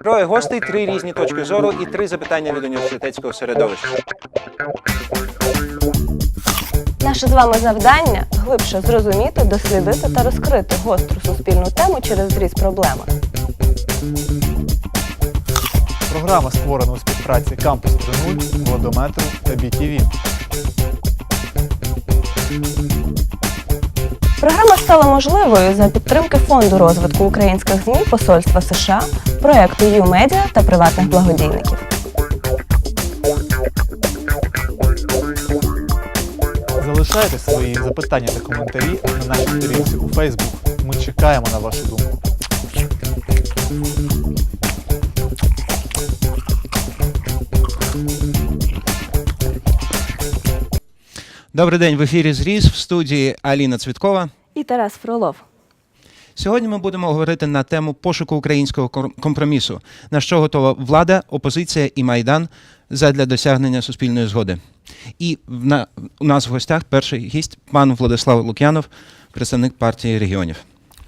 Троє гостей, три різні точки зору і три запитання від університетського середовища. Наше з вами завдання глибше зрозуміти, дослідити та розкрити гостру суспільну тему через зріз проблеми. Програма створена у співпраці Кампус 3.0, Водометру та BTV. Програма стала можливою за підтримки Фонду розвитку українських ЗМІ Посольства США, проекту «Ю-Медіа» та приватних благодійників. Залишайте свої запитання та коментарі на нашій сторінці у Facebook. Ми чекаємо на вашу думку. Добрий день в ефірі Зріз в студії Аліна Цвіткова. І Тарас Фролов. Сьогодні ми будемо говорити на тему пошуку українського компромісу, на що готова влада, опозиція і майдан задля досягнення суспільної згоди. І в на, у нас в гостях перший гість пан Владислав Лук'янов, представник партії регіонів.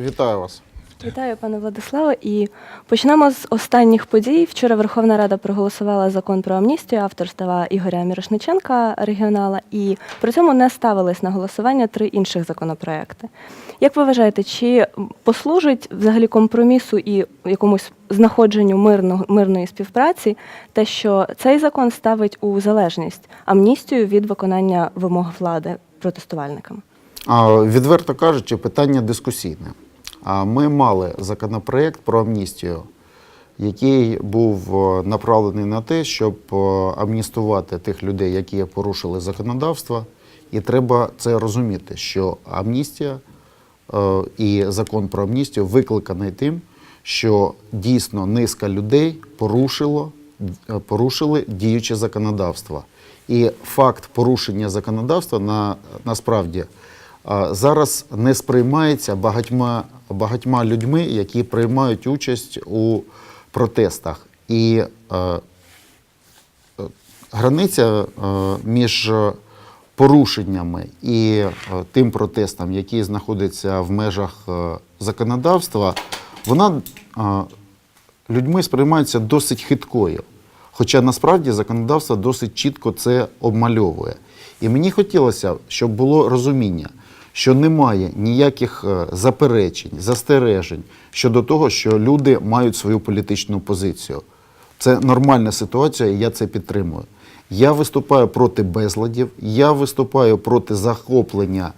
Вітаю вас. Вітаю, пане Владиславе. І почнемо з останніх подій. Вчора Верховна Рада проголосувала закон про амністію авторства Ігоря Мірошниченка, регіонала, і при цьому не ставились на голосування три інших законопроекти. Як ви вважаєте, чи послужить взагалі компромісу і якомусь знаходженню мирного мирної співпраці, те, що цей закон ставить у залежність амністію від виконання вимог влади протестувальникам? А, Відверто кажучи, питання дискусійне. Ми мали законопроект про амністію, який був е, направлений на те, щоб е, амністувати тих людей, які порушили законодавство. І треба це розуміти, що амністія е, і закон про амністію викликаний тим, що дійсно низка людей порушило, порушили діюче законодавство. І факт порушення законодавства на, насправді зараз не сприймається багатьма, багатьма людьми, які приймають участь у протестах. І е, границя е, між порушеннями і е, тим протестом, який знаходиться в межах е, законодавства, вона людьми сприймається досить хиткою. Хоча насправді законодавство досить чітко це обмальовує. І мені хотілося, щоб було розуміння, що немає ніяких е, заперечень, застережень щодо того, що люди мають свою політичну позицію. Це нормальна ситуація, і я це підтримую. Я виступаю проти безладів, я виступаю проти захоплення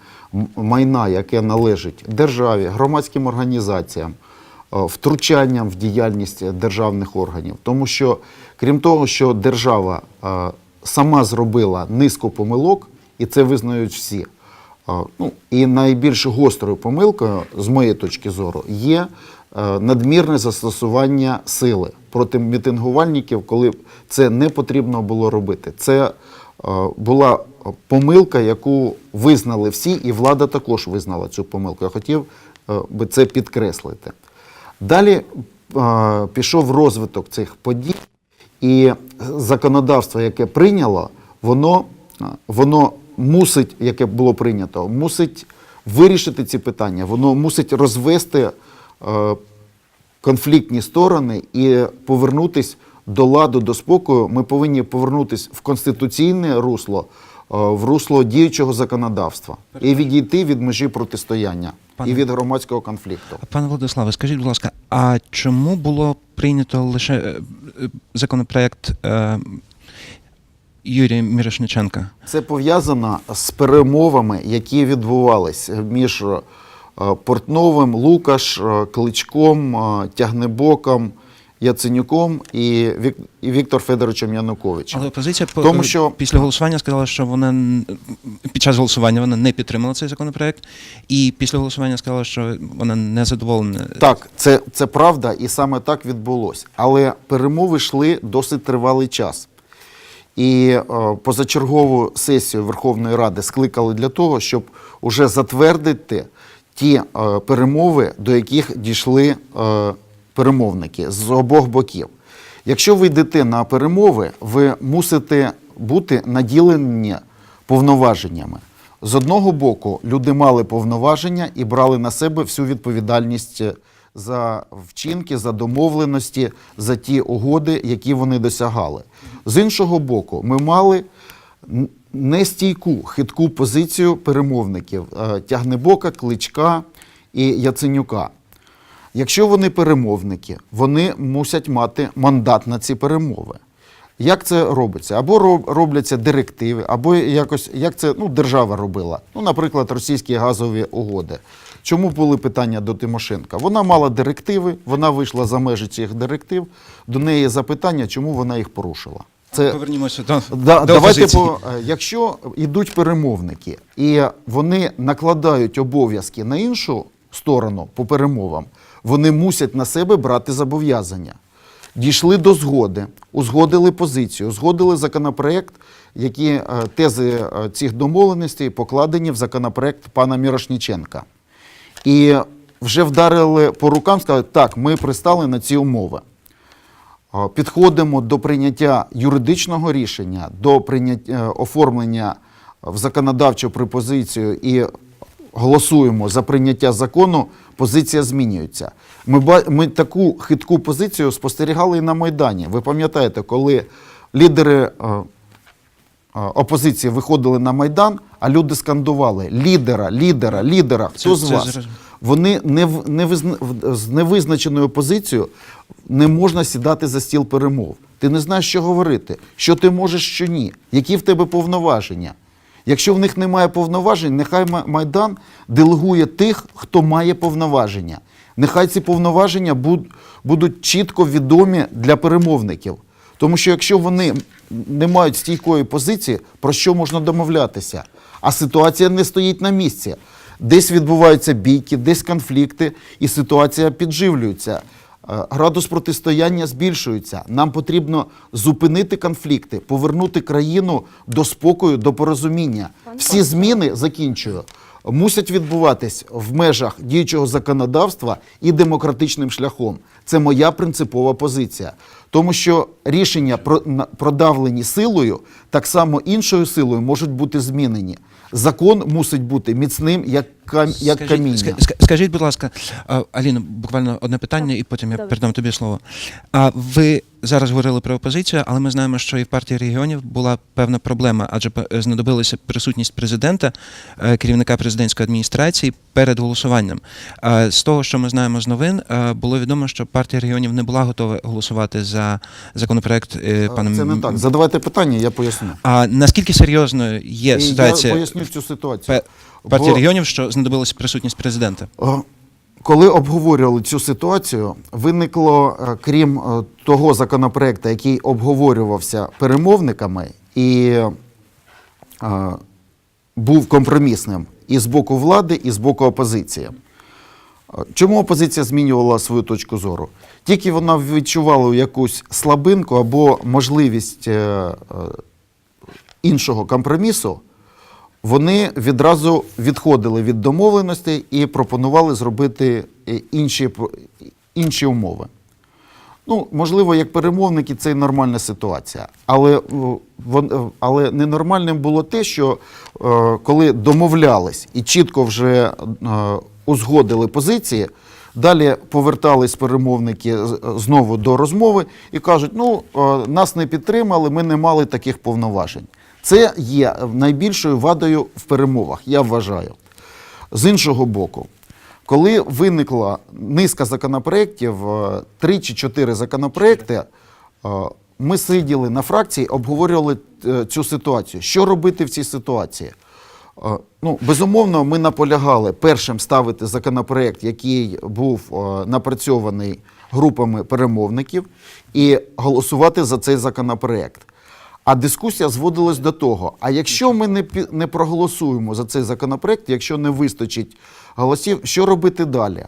майна, яке належить державі, громадським організаціям, е, втручанням в діяльність державних органів. Тому що, крім того, що держава е, сама зробила низку помилок, і це визнають всі. Ну, і найбільш гострою помилкою, з моєї точки зору, є е, надмірне застосування сили проти мітингувальників, коли це не потрібно було робити. Це е, була помилка, яку визнали всі, і влада також визнала цю помилку. Я хотів е, би це підкреслити. Далі пішов розвиток цих подій, і законодавство, яке прийняло, воно, воно мусить, яке було прийнято, мусить вирішити ці питання, воно мусить розвести е, конфліктні сторони і повернутись до ладу, до спокою. Ми повинні повернутись в конституційне русло, е, в русло діючого законодавства і відійти від межі протистояння Пане- і від громадського конфлікту. Пане Владиславе, скажіть, будь ласка, а чому було прийнято лише е, е, законопроект е, Юрія Мірошниченка? Це пов'язано з перемовами, які відбувалися між е, Портновим, Лукаш, е, Кличком, е, Тягнебоком, Яценюком і, Вік... Віктор Федоровичем Януковичем. Але опозиція по- Тому що- після голосування сказала, що вона під час голосування вона не підтримала цей законопроект, і після голосування сказала, що вона не задоволена. Так, це, це правда, і саме так відбулося. Але перемови йшли досить тривалий час. І е, позачергову сесію Верховної Ради скликали для того, щоб уже затвердити ті е, перемови, до яких дійшли е, перемовники з обох боків. Якщо ви йдете на перемови, ви мусите бути наділені повноваженнями. З одного боку, люди мали повноваження і брали на себе всю відповідальність за вчинки, за домовленості, за ті угоди, які вони досягали. З іншого боку, ми мали нестійку, хитку позицію перемовників е, Тягнебока, Кличка і Яценюка. Якщо вони перемовники, вони мусять мати мандат на ці перемови. Як це робиться? Або робляться директиви, або якось як це ну, держава робила. Ну, наприклад, російські газові угоди. Чому були питання до Тимошенка? Вона мала директиви, вона вийшла за межі цих директив. До неї запитання, чому вона їх порушила. Це Повернімося до, Да, до давайте по, е, якщо йдуть перемовники і вони накладають обов'язки на іншу сторону по перемовам, вони мусять на себе брати зобов'язання. Дійшли до згоди, узгодили позицію, узгодили законопроект, які е, тези е, цих домовленостей покладені в законопроект пана Мірошніченка. І вже вдарили по рукам, сказали, так, ми пристали на ці умови. А, Підходимо до прийняття юридичного рішення, до прийняття е, оформлення в законодавчу пропозицію і голосуємо за прийняття закону, позиція змінюється. Ми, ми таку хитку позицію спостерігали і на Майдані. Ви пам'ятаєте, коли лідери е, е, опозиції виходили на Майдан, а люди скандували лідера, лідера, лідера. Хто Це- з це вас? зрозуміло. Вони не, в- не визна- з невизначеною позицією не можна сідати за стіл перемов. Ти не знаєш, що говорити, що ти можеш, що ні, які в тебе повноваження. Якщо в них немає повноважень, нехай Майдан делегує тих, хто має повноваження. Нехай ці повноваження буд- будуть чітко відомі для перемовників. Тому що якщо вони не мають стійкої позиції, про що можна домовлятися? А ситуація не стоїть на місці. Десь відбуваються бійки, десь конфлікти, і ситуація підживлюється. Е, Градус протистояння збільшується. Нам потрібно зупинити конфлікти, повернути країну до спокою, до порозуміння. Всі зміни закінчую. Мусять відбуватись в межах діючого законодавства і демократичним шляхом. Це моя принципова позиція. Тому що рішення продавлені силою, так само іншою силою можуть бути змінені. Закон мусить бути міцним, як, кам, як Скажіть, каміння. ска- ска- Скажіть, будь ласка, а, Аліно, буквально одне питання, і потім я Добре. передам тобі слово. А ви зараз говорили про опозицію, але ми знаємо, що і в партії регіонів була певна проблема, адже знадобилася присутність президента, е, керівника президентської адміністрації перед голосуванням. А З того, що ми знаємо з новин, е, було відомо, що партія регіонів не була готова голосувати за законопроект е, пана Це не так. Задавайте питання, я поясню. А наскільки серйозною є І ситуація Я поясню цю ситуацію. Партії Бо- регіонів, що знадобилася присутність президента? Коли обговорювали цю ситуацію, виникло, е, крім е, того законопроекту, який обговорювався перемовниками і е, був компромісним і з боку влади, і з боку опозиції. Е, Чому опозиція змінювала свою точку зору? Тільки вона відчувала якусь слабинку або можливість е, е, іншого компромісу, вони відразу відходили від домовленостей і пропонували зробити е, інші, інші умови. Ну, можливо, як перемовники це нормальна ситуація. Але, е, але ненормальним було те, що е, коли домовлялись і чітко вже узгодили позиції, далі повертались перемовники знову до розмови і кажуть: ну, нас не підтримали, ми не мали таких повноважень. Це є найбільшою вадою в перемовах, я вважаю. З іншого боку, коли виникла низка законопроєктів, е, три чи чотири законопроекти, е, ми сиділи на фракції, обговорювали е, цю ситуацію. Що робити в цій ситуації? Ну, безумовно, ми наполягали першим ставити законопроект, який був напрацьований групами перемовників, і голосувати за цей законопроект. А дискусія зводилась до того: а якщо ми не, не проголосуємо за цей законопроект, якщо не вистачить голосів, що робити далі?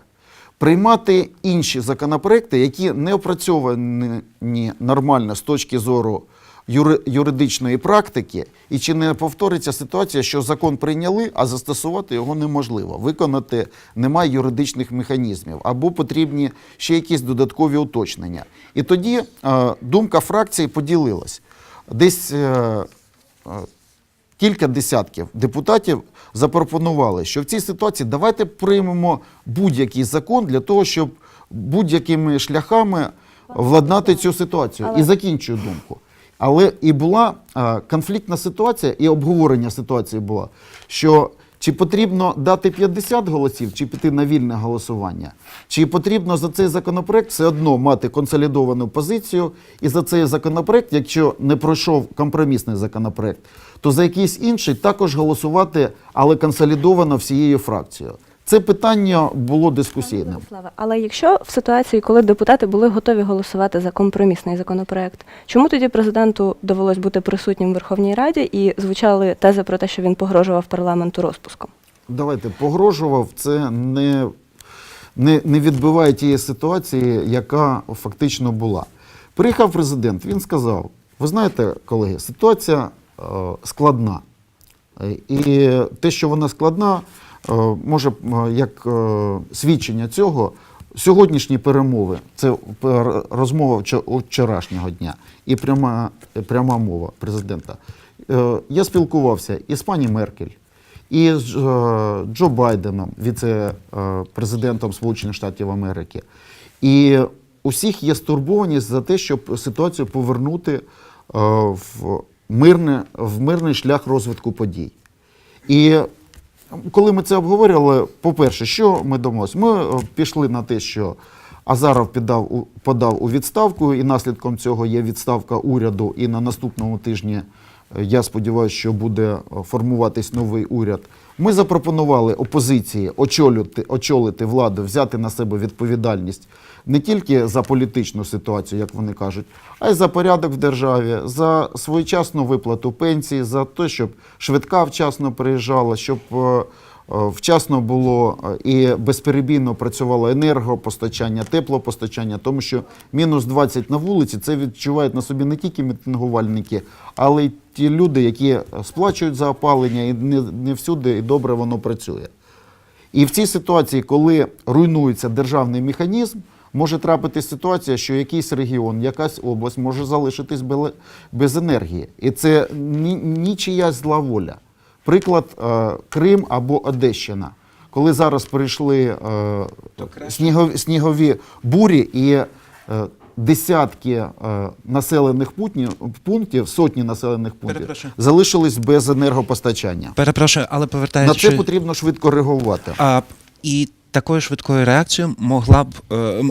Приймати інші законопроекти, які не опрацьовані нормально з точки зору юри- юридичної практики, і чи не повториться ситуація, що закон прийняли, а застосувати його неможливо. Виконати немає юридичних механізмів, або потрібні ще якісь додаткові уточнення. І тоді е, думка фракції поділилась. Десь е, е, кілька десятків депутатів запропонували, що в цій ситуації давайте приймемо будь-який закон для того, щоб будь-якими шляхами владнати цю ситуацію. Але- І закінчую думку. Але і була е, конфліктна ситуація, і обговорення ситуації була, що чи потрібно дати 50 голосів, чи піти на вільне голосування, чи потрібно за цей законопроект все одно мати консолідовану позицію, і за цей законопроект, якщо не пройшов компромісний законопроект, то за якийсь інший також голосувати, але консолідовано всією фракцією. Це питання було дискусійним. Слава, але якщо в ситуації, коли депутати були готові голосувати за компромісний законопроект, чому тоді президенту довелось бути присутнім в Верховній Раді і звучали тези про те, що він погрожував парламенту розпуском? Давайте погрожував, це не, не, не відбиває тієї ситуації, яка фактично була. Приїхав президент, він сказав: ви знаєте, колеги, ситуація е, складна. І те, що вона складна, може е, як е, свідчення цього. Сьогоднішні перемови це розмова вчорашнього дня і пряма, пряма мова президента. Е, Я спілкувався і з пані Меркель, і з е, Джо Байденом, віце-президентом Сполучених Штатів Америки. І у всіх є стурбованість за те, щоб ситуацію повернути е, в, мирне, в мирний шлях розвитку подій. І коли ми це обговорювали, по-перше, що ми домовилися? Ми е, пішли на те, що Азаров подав у відставку, і наслідком цього є відставка уряду. І на наступному тижні я сподіваюся, що буде е, формуватись новий уряд. Ми запропонували опозиції очолити, очолити владу, взяти на себе відповідальність не тільки за політичну ситуацію, як вони кажуть, а й за порядок в державі, за своєчасну виплату пенсії, за те, щоб швидка вчасно приїжджала, щоб е, вчасно було е, і безперебійно працювало енергопостачання, теплопостачання, тому що мінус 20 на вулиці це відчувають на собі не тільки мітингувальники, але й ті люди, які сплачують за опалення, і не, не всюди і добре воно працює. І в цій ситуації, коли руйнується державний механізм, може трапитись ситуація, що якийсь регіон, якась область може залишитись без енергії. І це нічия зла воля. Приклад е, Крим або Одещина. Коли зараз прийшли е, снігові, снігові бурі і е, десятки населених пунктів, пунктів, сотні населених пунктів Перепрошую. залишились без енергопостачання. Перепрошую, але На повертаючи... це потрібно швидко реагувати. А, і такою швидкою реакцією могла б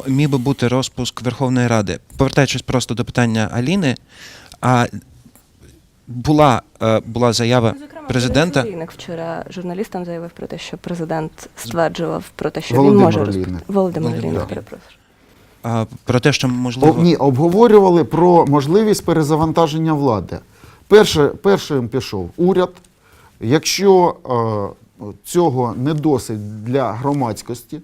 міг би бути розпуск Верховної Ради. Повертаючись просто до питання Аліни, а була, е, була заява президента. Борис вчора журналістам заявив про те, що президент стверджував про те, що Володимир він може Олійник. Володимир Володимир Олійник. перепрошую. А, про те, що О, можливо ні, обговорювали про можливість перезавантаження влади. Перше, першим пішов уряд. Якщо е, цього не досить для громадськості,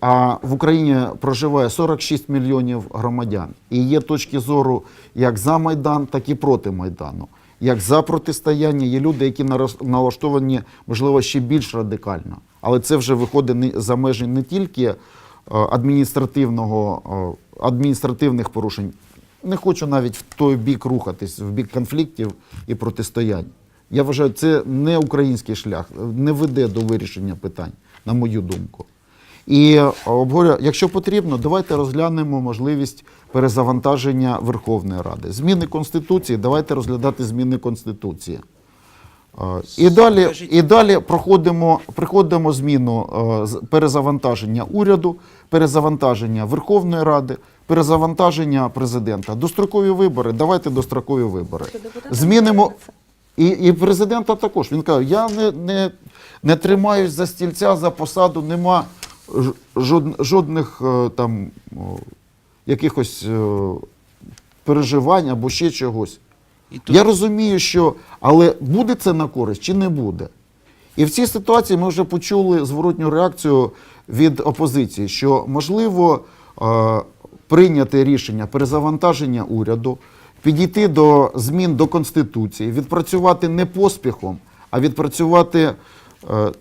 а в Україні проживає 46 мільйонів громадян, і є точки зору як за Майдан, так і проти Майдану. Як за протистояння, є люди, які налаштовані, можливо, ще більш радикально. Але це вже виходить за межі не тільки е, адміністративного, е, адміністративних порушень. Не хочу навіть в той бік рухатись, в бік конфліктів і протистоянь. Я вважаю, це не український шлях, не веде до вирішення питань, на мою думку. І е, обговорю, якщо потрібно, давайте розглянемо можливість перезавантаження Верховної Ради. Зміни Конституції, давайте розглядати зміни Конституції. Е, І далі, і далі проходимо, приходимо зміну е, з- перезавантаження уряду, перезавантаження Верховної Ради, перезавантаження президента. Дострокові вибори, давайте дострокові вибори. Змінимо. І, і президента також. Він каже, я не, не, не тримаюсь за стільця, за посаду, нема жодних е, там якихось е, переживань або ще чогось. і тут Я розумію, що але буде це на користь чи не буде. І в цій ситуації ми вже почули зворотню реакцію від опозиції, що можливо е, прийняти рішення перезавантаження уряду, підійти до змін до Конституції, відпрацювати не поспіхом, а відпрацювати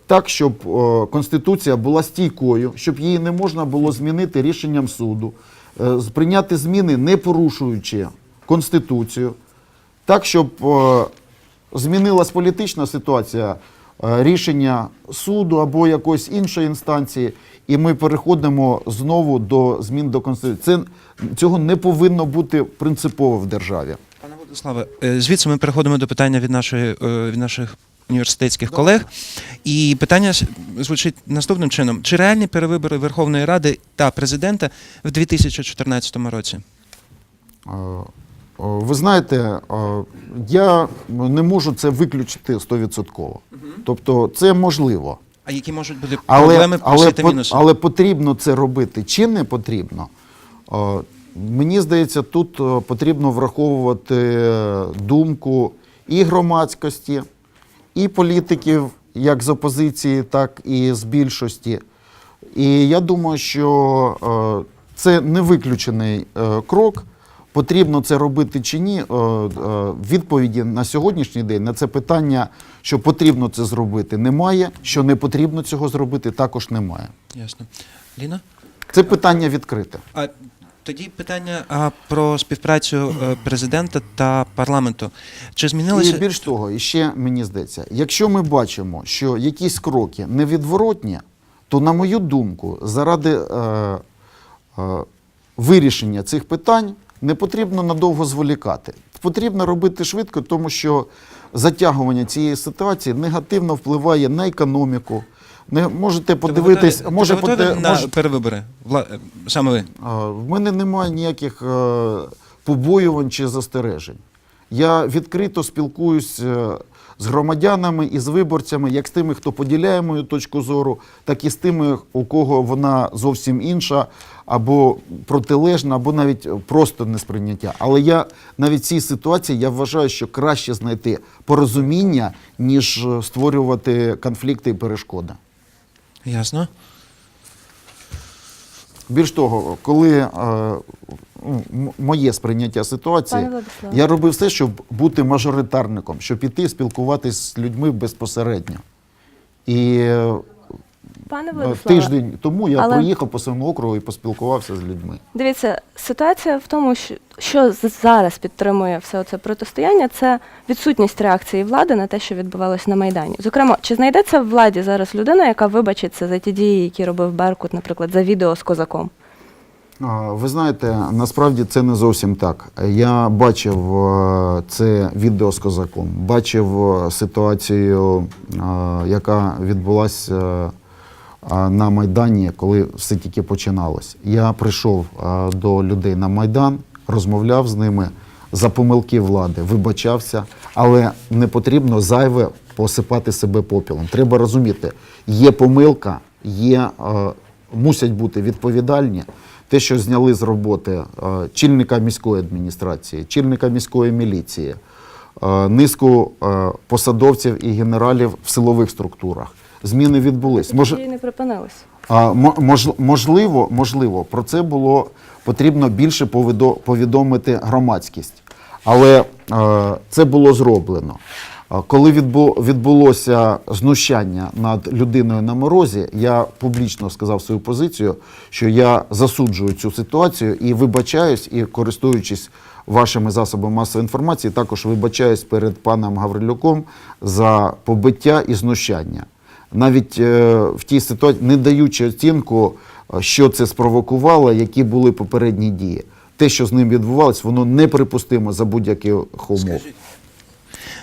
так, щоб е, Конституція була стійкою, щоб її не можна було змінити рішенням суду, е, прийняти зміни, не порушуючи Конституцію, так, щоб е, змінилась політична ситуація е, рішення суду або якоїсь іншої інстанції, і ми переходимо знову до змін до Конституції. Це, цього не повинно бути принципово в державі. Пане Владиславе, е, звідси ми переходимо до питання від, нашої, е, від наших університетських колег. І питання звучить наступним чином: чи реальні перевибори Верховної Ради та президента в 2014 році? Ви знаєте, я не можу це виключити 100%. Тобто це можливо. А які можуть бути проблеми але, та мінуси? але потрібно це робити чи не потрібно? Мені здається, тут потрібно враховувати думку і громадськості, і політиків, як з опозиції, так і з більшості. І я думаю, що е, це не виключений е, крок. Потрібно це робити чи ні? Е, Відповіді на сьогоднішній день на це питання, що потрібно це зробити, немає. Що не потрібно цього зробити, також немає. Ясно. Ліна? Це питання відкрите. А тоді питання а, про співпрацю е, президента та парламенту. Чи І більш того, і ще мені здається, якщо ми бачимо, що якісь кроки невідворотні, то, на мою думку, заради е, е, вирішення цих питань не потрібно надовго зволікати. Потрібно робити швидко, тому що затягування цієї ситуації негативно впливає на економіку. Не можете подивитись, ви може, готові поте- на може, перевибори? Вла... Саме ви. А, В мене немає ніяких е, побоювань чи застережень. Я відкрито спілкуюсь е, з громадянами і з виборцями, як з тими, хто поділяє мою точку зору, так і з тими, у кого вона зовсім інша, або протилежна, або навіть просто несприйняття. Але я навіть в цій ситуації я вважаю, що краще знайти порозуміння, ніж е, створювати конфлікти і перешкоди. Ясно. Більш того, коли е, ну, м- моє сприйняття ситуації, Пане Владиславе. я робив все, щоб бути мажоритарником, щоб піти спілкуватись з людьми безпосередньо. І е, Пане е, Владиславе, тиждень тому я але- проїхав по своєму округу і поспілкувався з людьми. Дивіться, ситуація в тому, що, що зараз підтримує все це протистояння, це відсутність реакції влади на те, що відбувалося на Майдані. Зокрема, чи знайдеться в владі зараз людина, яка вибачиться за ті дії, які робив Беркут, наприклад, за відео з козаком? Ви знаєте, насправді це не зовсім так. Я бачив е, це відео з козаком, бачив е, ситуацію, яка відбулася на Майдані, коли все тільки починалось. Я прийшов до людей на Майдан, розмовляв з ними за помилки влади, вибачався, але не потрібно зайве посипати себе попілом. Треба розуміти, є помилка, є, мусять бути відповідальні. Те, що зняли з роботи чільника міської адміністрації, чільника міської міліції, низку посадовців і генералів в силових структурах. Зміни відбулись. Може, не припинились. а, мож- можливо, можливо, про це було потрібно більше повідомити громадськість. Але е, це було зроблено. А Коли відбу- відбулося знущання над людиною на морозі, я публічно сказав свою позицію, що я засуджую цю ситуацію і вибачаюсь, і користуючись вашими засобами масової інформації, також вибачаюсь перед паном Гаврилюком за побиття і знущання навіть е, в тій ситуації, не даючи оцінку, е, що це спровокувало, які були попередні дії. Те, що з ним відбувалось, воно неприпустимо за будь-яких умов.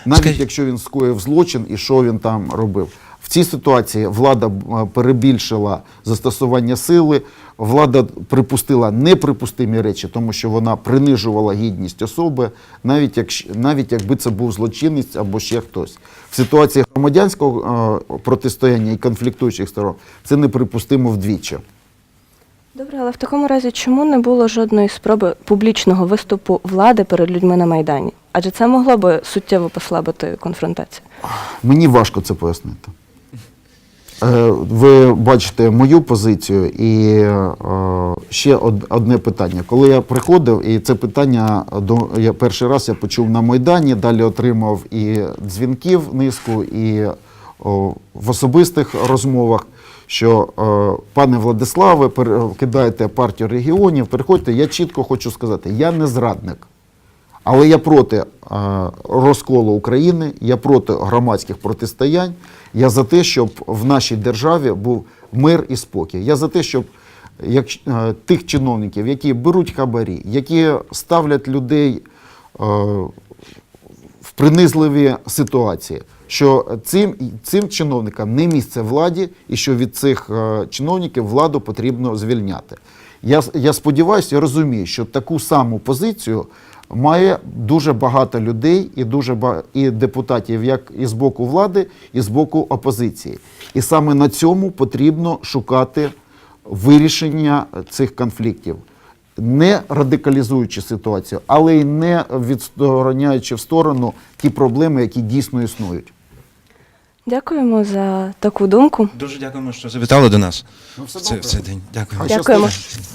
Навіть скажіть- якщо він скоїв злочин і що він там робив. В цій ситуації влада е, перебільшила застосування сили, влада припустила неприпустимі речі, тому що вона принижувала гідність особи, навіть, якщо, навіть якби це був злочинець або ще хтось. В ситуації громадянського е, протистояння і конфліктуючих сторон це неприпустимо вдвічі. Добре, але в такому разі чому не було жодної спроби публічного виступу влади перед людьми на Майдані? Адже це могло би суттєво послабити конфронтацію. Мені важко це пояснити. Е, Ви бачите мою позицію і е, ще од- одне питання. Коли я приходив, і це питання до я перший раз я почув на Майдані, далі отримав і дзвінків низку, і в особистих розмовах, що е, пане Владиславе, кидайте партію регіонів, переходьте. Я чітко хочу сказати, я не зрадник. Але я проти е, розколу України, я проти громадських протистоянь. Я за те, щоб в нашій державі був мир і спокій. Я за те, щоб як, е, тих чиновників, які беруть хабарі, які ставлять людей е, в принизливі ситуації, що цим, цим чиновникам не місце владі, і що від цих чиновників владу потрібно звільняти. Я, я сподіваюся, я розумію, що таку саму позицію має дуже багато людей і дуже ба- і депутатів, як і з боку влади, і з боку опозиції. І саме на цьому потрібно шукати вирішення цих конфліктів не радикалізуючи ситуацію, але й не відстороняючи в сторону ті проблеми, які дійсно існують. Дякуємо за таку думку. Дуже дякуємо, що завітали до нас Ну, все в цей, в цей день. Дякуємо. Дякуємо. На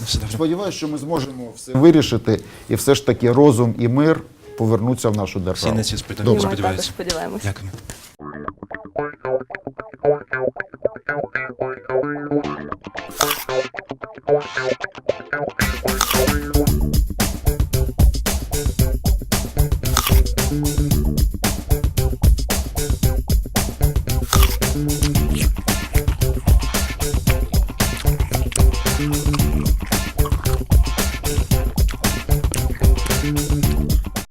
все добре. Сподіваюся, що ми зможемо все вирішити, і все ж таки розум і мир повернуться в нашу Всі державу. на ці спитання Добре. І ми також сподіваюся. сподіваємося. Дякуємо.